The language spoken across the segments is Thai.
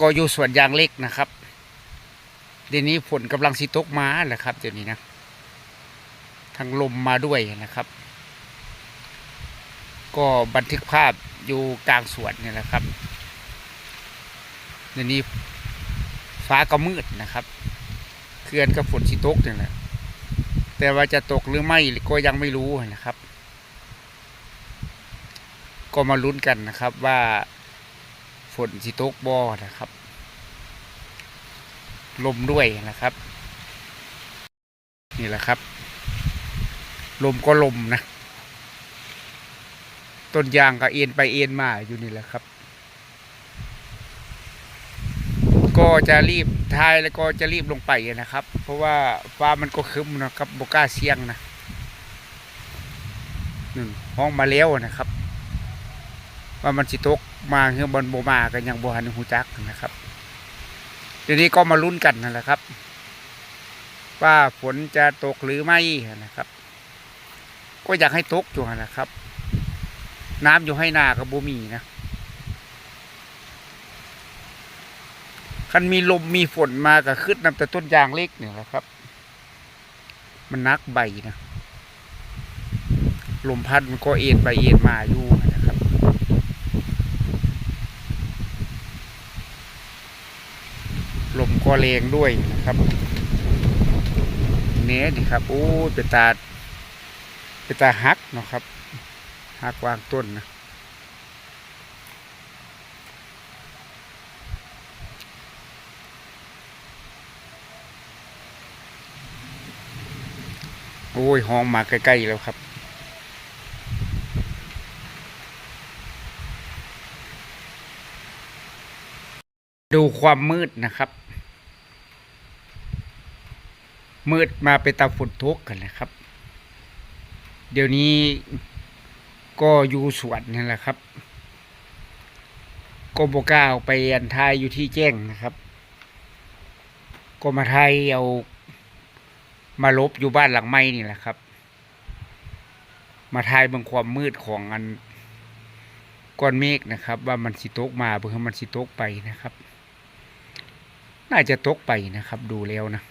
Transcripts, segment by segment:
ก็อยู่ส่วนยางเล็กนะครับเดี๋ยวนี้ฝนกำลังสิตกมาแหละครับเดี๋ยวนี้นะทั้งลมมาด้วยนะครับ ก็บันทึกภาพอยู่กลางสวนเนี่ยแหละครับเดี๋ยวนี้ฟ้าก็มืดนะครับเคลื่อนกับฝนสิตกนี่แหละแต่ว่าจะตกหรือไม่ก็ยังไม่รู้นะครับ ก็มาลุ้นกันนะครับว่า ฝนสิตกบ่นะครับ ลมด้วยนะครับ นี่แหละครับ ลมก็ลมนะ ต้นยางก็เอ็นไปเอ็นมาอยู่นี่แหละครับ ก็จะรีบทายแล้วก็จะรีบลงไปนะครับ เพราะว่าฟ้ามันก็คึมนะครับบกล้าเสียงนะนึ่งห้องมาแล้วนะครับ ว่ามันสิตกมาเฮือบอลโบมากันอยังโบหันหูจักนะครับเดี๋ยวนี้ก็มาลุ้นกันนั่นแหละครับ ว่าฝนจะตกหรือไม่นะครับ ก็อยากให้ตกอยู่นะครับ น้ำอยู่ให้นากับโบมีนะคันมีลมมีฝนมาก็ขึ้นนำแต่ต้นยางเล็กเนี่ยแหละครับ มันนักใบนะลมพัดมันก็เอ็นไปเอ็นมาอยู่นะครับ ลมก็แรงด้วยนะครับเนี้ยนี่ครับโอ้เป็นตาเป็นตาหักนะครับหักวางต้นนะโอ้ยห้องมาใกล้ๆแล้วครับ ดูความมืดนะครับ มืดมาเป็นตาฝนทุกข์กันนะครับ เดี๋ยวนี้ก็อยู่สวนนั่แหละครับก็บก้าไปอันทายอยู่ที่แจ้งนะครับ ก็มาไทยเอามาลบอยู่บ้านหลังไม้นี่แหละครับ มาทายบางความมืดของอันก้อนเมฆนะครับ ว่ามันสิตกมาเพื่อมันสิตกไปนะครับ น่าจะตกไปนะครับดูแล้วนะ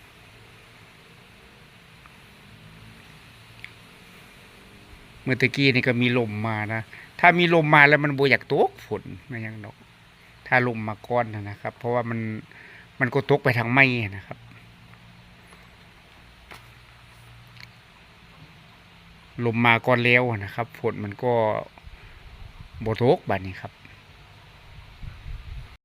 เมื่อตะกี้นี่ก็มีลมมานะ ถ้ามีลมมาแล้วมันบ่อยากตกฝนไม่ยังดอก ถ้าลมมาก้อนนะครับ เพราะว่ามันมันก็ตกไปทางไม้นะครับ ลมมาก้อนแล้วนะครับ ฝนมันก็บ่ตกบัดนี้ครับ